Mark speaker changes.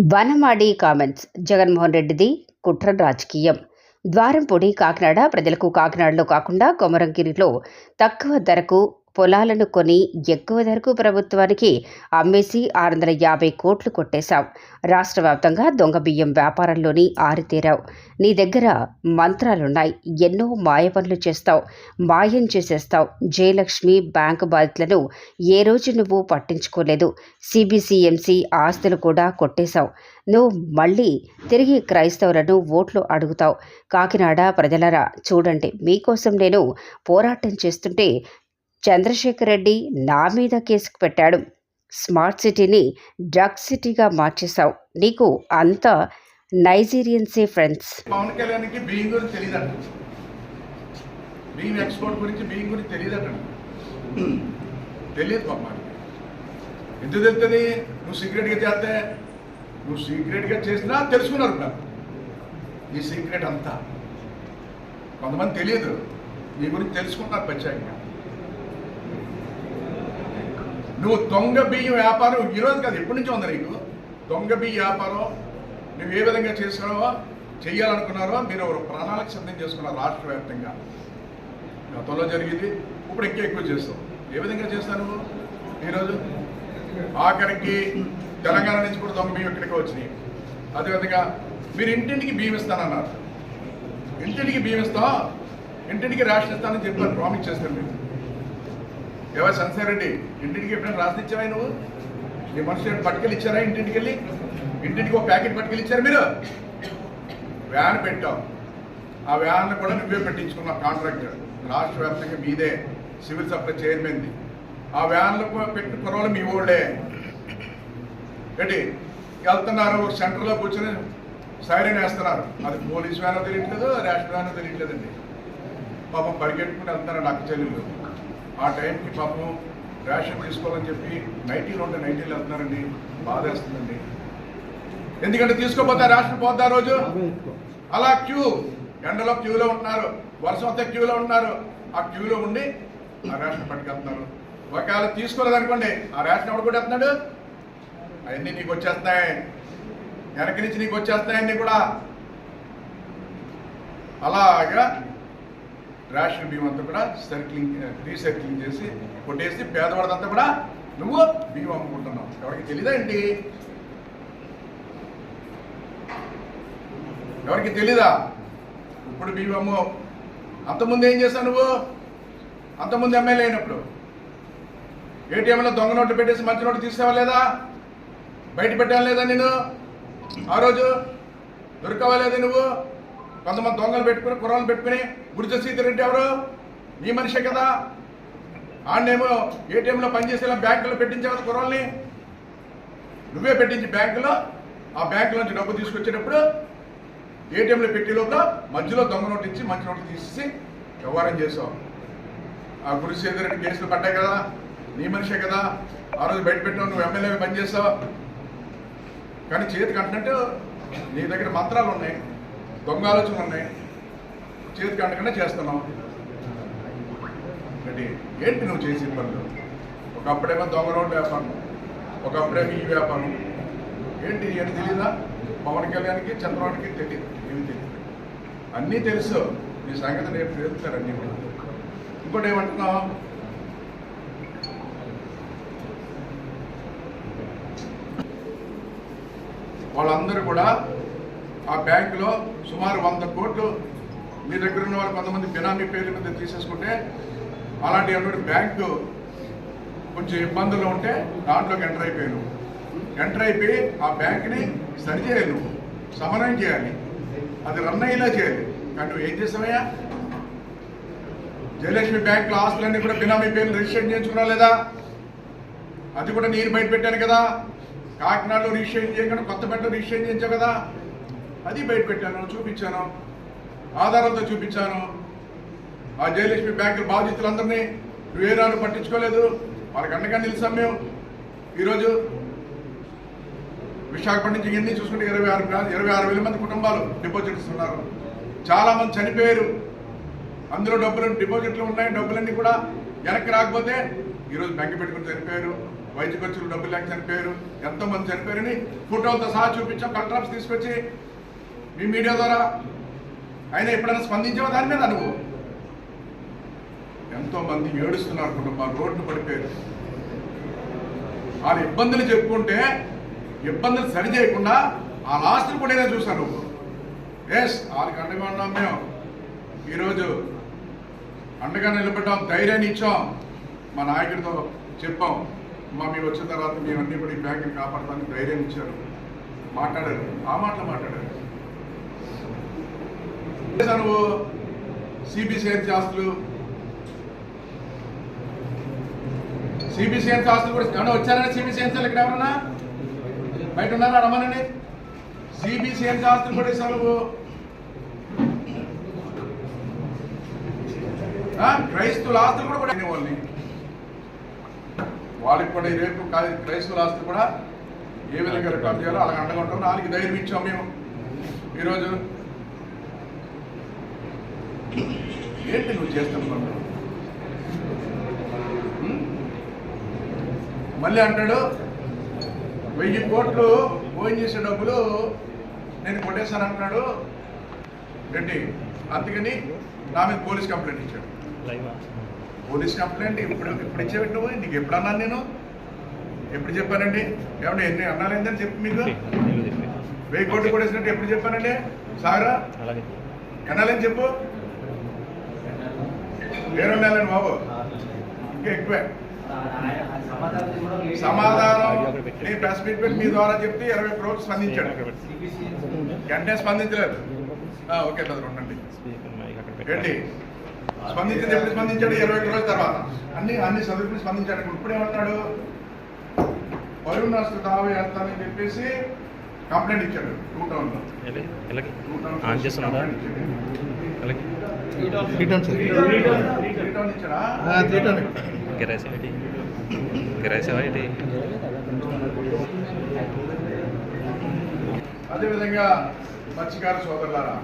Speaker 1: Vanamadi comments. Jaganmohan రెడ్డిది కుట్ర రాజకీయం. ద్వారంపూడి కాకినాడ ప్రజలకు కాకినాడలో కాకుండా కొమరంగిరిలో తక్కువ ధరకు పొలాలను కొని ఎక్కువ ధరకు ప్రభుత్వానికి అమ్మేసి ఆరు వందల యాభై కోట్లు కొట్టేశావు రాష్ట్ర వ్యాప్తంగా దొంగ బియ్యం వ్యాపారంలోని ఆరితేరావు. నీ దగ్గర మంత్రాలున్నాయి. ఎన్నో మాయ పనులు చేస్తావు. మాయం చేసేస్తావు. జయలక్ష్మి బ్యాంకు బాధితులను ఏ రోజు నువ్వు పట్టించుకోలేదు. సిబిసిఎంసి ఆస్తులు కూడా కొట్టేశావు. నువ్వు మళ్ళీ తిరిగి క్రైస్తవులను ఓట్లు అడుగుతావు. కాకినాడ ప్రజలరా చూడండి. మీకోసం నేను పోరాటం చేస్తుంటే చంద్రశేఖర్ రెడ్డి నా మీద కేసుకు పెట్టాడు. స్మార్ట్ సిటీని డ్రగ్ సిటీగా మార్చేశావు. నీకు అంత నైజీరియన్సే ఫ్రెండ్స్.
Speaker 2: పవన్ కళ్యాణ్కి బియ్యం గురించి తెలియదట బియ్యం ఎక్స్పోర్ట్ గురించి బియ్యం గురించి తెలియదట తెలియదు పాప ఎందుకు తెలుస్తుంది? నువ్వు సీక్రెట్గా చేస్తే నువ్వు సీక్రెట్గా చేసినా తెలుసుకున్నారు ఇప్పుడు నీ సీక్రెట్ అంతా. కొంతమంది తెలియదు. నీ గురించి తెలుసుకున్నారు ప్రత్యేకంగా. నువ్వు దొంగ బియ్యం వ్యాపారం ఈరోజు కాదు ఎప్పటి నుంచి ఉంది నీకు. దొంగ బియ్య వ్యాపారం నువ్వు ఏ విధంగా చేసుకున్నావో చేయాలనుకున్నారో మీరు ఎవరు ప్రణాళిక సిద్ధం చేసుకున్నారు రాష్ట్ర వ్యాప్తంగా. గతంలో జరిగింది ఇప్పుడు ఎక్కువ ఎక్కువ చేస్తావు. ఏ విధంగా చేస్తావు నువ్వు ఈరోజు? ఆఖరికి తెలంగాణ నుంచి కూడా దొంగ బియ్యం ఇక్కడికి వచ్చినాయి. అదేవిధంగా మీరు ఇంటింటికి బియ్యం ఇస్తానన్నారు. ఇంటింటికి బియ్యం ఇస్తాం ఇంటింటికి రేషన్ ఇస్తానని చెప్పారు ప్రామిస్ చేస్తాను మీరు. ఎవరు సంసార్ రెడ్డి ఇంటింటికి ఎప్పుడైనా రాసి ఇచ్చావా నువ్వు మీ మనుషులు పట్టుకెళ్ళి ఇచ్చారా ఇంటింటికి వెళ్ళి ఇంటింటికి ఒక ప్యాకెట్ పట్టుకెళ్ళి ఇచ్చారు మీరు? వ్యాన్ పెట్టాం ఆ వ్యాన్ కూడా నువ్వే పెట్టించుకున్నావు కాంట్రాక్టర్ రాష్ట్ర వ్యాప్తంగా మీదే సివిల్ సప్లై చైర్మన్ది. ఆ వ్యాన్లో పెట్టిన కుర్రోళ్ళు మీ ఓళ్ళే. ఏంటి? వెళ్తున్నారు సెంటర్లో కూర్చొని సైరన్ వేస్తున్నారు. అది పోలీస్ వ్యానో తెలియట్లేదు రేషన్ వ్యానో తెలియట్లేదండి. పాపం పరిగెట్టుకుని వెళ్తున్నారు నాకు చెల్లెళ్ళు. ఆ టైంకి పాపం రేషన్ తీసుకోవాలని చెప్పి నైటీలు ఉంటే నైటీలు వెళ్తున్నారండి. బాధ వేస్తుందండి ఎందుకంటే తీసుకోపోతే రేషన్ పోద్దా రోజు? అలా క్యూ ఎండలో క్యూలో ఉంటున్నారు. వర్షం వస్తే క్యూలో ఉంటున్నారు. ఆ క్యూలో ఉండి ఆ రేషన్ పట్టుకెళ్తున్నారు. ఒకవేళ తీసుకోలేదు అనుకోండి ఆ రేషన్ ఎవడు కూడా వెళ్తున్నాడు అవన్నీ నీకు వచ్చేస్తున్నాయి వెనక నుంచి నీకు వచ్చేస్తాయి అన్నీ కూడా. అలాగా రేషన్ బియ్యం అంతా కూడా సర్కిలింగ్ రీసైక్లింగ్ చేసి కొట్టేసి పేదవాడిదంతా కూడా నువ్వు బియ్యం అమ్ముకుంటున్నావు. ఎవరికి తెలీదా ఏంటి? ఎవరికి తెలీదా? ఇప్పుడు బియ్యం అమ్ము. అంతకుముందు ఏం చేశావు నువ్వు? అంతకుముందు ఎమ్మెల్యే అయినప్పుడు. ఏటీఎంలో దొంగ నోట్లు పెట్టేసి మంచి నోట్లు తీసావా లేదా? బయట పెట్టాను లేదా నేను ఆ రోజు దొరకవా లేదా నువ్వు? కొంతమంది దొంగలు పెట్టుకుని కుర్రలు పెట్టుకుని గుడిజ సీతారెడ్డి ఎవరు? నీ మనిషే కదా. ఆడనేమో ఏటీఎంలో పనిచేసేలా బ్యాంకులో పెట్టించావు కదా కుర్రాల్ని నువ్వే పెట్టించి బ్యాంకులో ఆ బ్యాంకులోంచి డబ్బు తీసుకొచ్చేటప్పుడు ఏటీఎంలో పెట్టి లోపల మధ్యలో దొంగ నోటు ఇచ్చి మంచి నోటు తీసి వ్యవహారం చేసావు. ఆ గురు సీతారెడ్డి కేసులు పడ్డాయి కదా. నీ మనిషే కదా. ఆ రోజు బయట పెట్టావు నువ్వు ఎమ్మెల్యే పనిచేస్తావు కానీ చేతికి అంటున్నట్టు నీ దగ్గర మంత్రాలు ఉన్నాయి. దొంగ ఆలోచనలు ఉన్నాయి చేతికి అంటకుండా చేస్తున్నావు. అంటే ఏంటి నువ్వు చేసే పనులు? ఒకప్పుడేమో దొంగ రోడ్డు వ్యాపారం ఒకప్పుడేమో ఈ వ్యాపారం. ఏంటి ఏంటి తెలీదా? పవన్ కళ్యాణ్కి చంద్రబాబుకి తెలియదు ఏమి తెలియదు అన్నీ తెలుసు. నీ సంగతి రేపు తెలుస్తారు అన్నీ కూడా. ఇంకోటి ఏమంటున్నావు? వాళ్ళందరూ కూడా ఆ బ్యాంకులో సుమారు వంద కోట్లు మీ దగ్గర ఉన్న వాళ్ళు కొంతమంది బినామీ పేర్ల మీద తీసేసుకుంటే అలాంటి అటువంటి బ్యాంకు కొంచెం ఇబ్బందులు ఉంటే దాంట్లోకి ఎంటర్ అయిపోయాను. ఎంటర్ అయిపోయి ఆ బ్యాంక్ని సరిచేయాలి నువ్వు. సమన్వయం చేయాలి. అది రన్ అయ్యేలా చేయాలి. కానీ నువ్వు ఏం చేసావయ్యా? జయలక్ష్మి బ్యాంకులో ఆస్తులన్నీ కూడా బినామీ పేర్లు రిజిస్టర్ చేయించుకున్నా లేదా? అది కూడా నేను బయట పెట్టాను కదా. కాకినాడలో రిజిస్ట్రేషన్ చేయకుండా కొత్తపేటలో రిజిస్ట్రేషన్ చేయించావు కదా. అది బయట పెట్టాను చూపించాను. ఆధారాలతో చూపించాను. ఆ జయలక్ష్మి బ్యాంకుల బాధితులందరినీ నువ్వేనాడు పట్టించుకోలేదు. వాళ్ళకి అండగా నిలిచాం మేము. ఈరోజు విశాఖపట్నం నుంచి ఎన్ని చూసుకుంటే ఇరవై ఆరు ఇరవై ఆరు వేల మంది కుటుంబాలు డిపాజిట్స్ ఉన్నారు చాలా మంది చనిపోయారు. అందులో డబ్బులు డిపాజిట్లు ఉన్నాయి. డబ్బులన్నీ కూడా వెనక్కి రాకపోతే ఈరోజు బ్యాంక్ పెట్టుకుని చనిపోయారు. వైద్య ఖర్చులు డబ్బులు లేక చనిపోయారు. ఎంతో మంది చనిపోయారని ఫోటోలతో సహా చూపించాం. కలెక్టర్ ఆఫీస్ తీసుకొచ్చి మీ మీడియా ద్వారా. అయినా ఎప్పుడైనా స్పందించావా దాని మీద నువ్వు? ఎంతో మంది ఏడుస్తున్నారు కుటుంబాలు రోడ్డు పడిపోయారు. వాళ్ళ ఇబ్బందులు చెప్పుకుంటే ఇబ్బందులు సరి చేయకుండా ఆ లాస్ట్ని కూడా నేను చూశాను నువ్వు. ఎస్ వాళ్ళకి అండగా ఉన్నాం మేము. ఈరోజు అండగా నిలబడ్డాం ధైర్యాన్ని ఇచ్చాం. మా నాయకుడితో చెప్పాం. మా మీరు వచ్చిన తర్వాత మేము కూడా ఈ బ్యాంకుని కాపాడతానికి ధైర్యం ఇచ్చారు. మాట్లాడారు. ఆ మాటలు మాట్లాడారు. నువ్వు సిబిసిఎన్ ఆస్తులు సిబిసిఎన్ ఆస్తులు కూడా ఏమన్నా వచ్చారని సిబిసిఎన్ ఇక్కడ ఎవరన్నా? బయట ఉన్నారా? రమ్మనండి. సిబిసిఎన్ ఆస్తులు కూడా ఇస్తావు నువ్వు ఆ, క్రైస్తవుల ఆస్తులు కూడా కూడా వాళ్ళని. వాళ్ళకి కూడా రేపు క్రైస్తుల క్రైస్తవుల ఆస్తులు కూడా ఏ విధంగా రికార్డ్ చేయాలో అలాగ అండగా ఉంటాం. వాళ్ళకి ధైర్యం ఇచ్చాం మేము. ఈరోజు? ఏంటి నువ్వు చేస్తున్న పనులు? మళ్ళీ అంటాడు వెయ్యి కోట్లు పోయిన చేసే డబ్బులు నేను కొట్టేస్తాను అంటున్నాడు. రెడ్డి అందుకని నా మీద పోలీస్ కంప్లైంట్ ఇచ్చాడు. పోలీస్ కంప్లైంట్ ఇప్పుడు ఇప్పుడు ఇచ్చేవిట్టు నీకు ఎప్పుడు అన్నాను నేను? ఎప్పుడు చెప్పానండి? ఏమంటే ఎన్ని అన్నాలేందని చెప్పి మీకు. వెయ్యి కోట్లు కొట్టేసినట్టు ఎప్పుడు చెప్పానండి? సాగరా? ఎన్నాలని చెప్పు? ఏడు నెలని బాబు. ఇంకా ఎక్కువే. సమాధానం. నేను ప్రెస్ మీట్ పెట్టి మీ ద్వారా చెప్తే ఇరవై కోట్లు స్పందించాడు. వెంటనే స్పందించలేదు. ఓకే బ్రదర్ ఉండండి ఏంటి? స్పందించింది ఎప్పుడు స్పందించాడు? ఇరవై రోజుల తర్వాత. అన్ని అన్ని చదువుకుని స్పందించాడు. ఇప్పుడు ఏమన్నాడు పరువు నష్ట దావా వేస్తానని చెప్పేసి కంప్లైంట్ ఇచ్చాడు. టూ టౌన్లో
Speaker 3: ఎలాగే
Speaker 2: టూ టౌన్
Speaker 3: ఆన్ చేస్తున్నారా
Speaker 4: సార్
Speaker 2: త్రీ టౌన్ ఇచ్చాడా?
Speaker 3: ఏంటి ఏంటి
Speaker 2: అదేవిధంగా మత్స్యకార సోదరులారా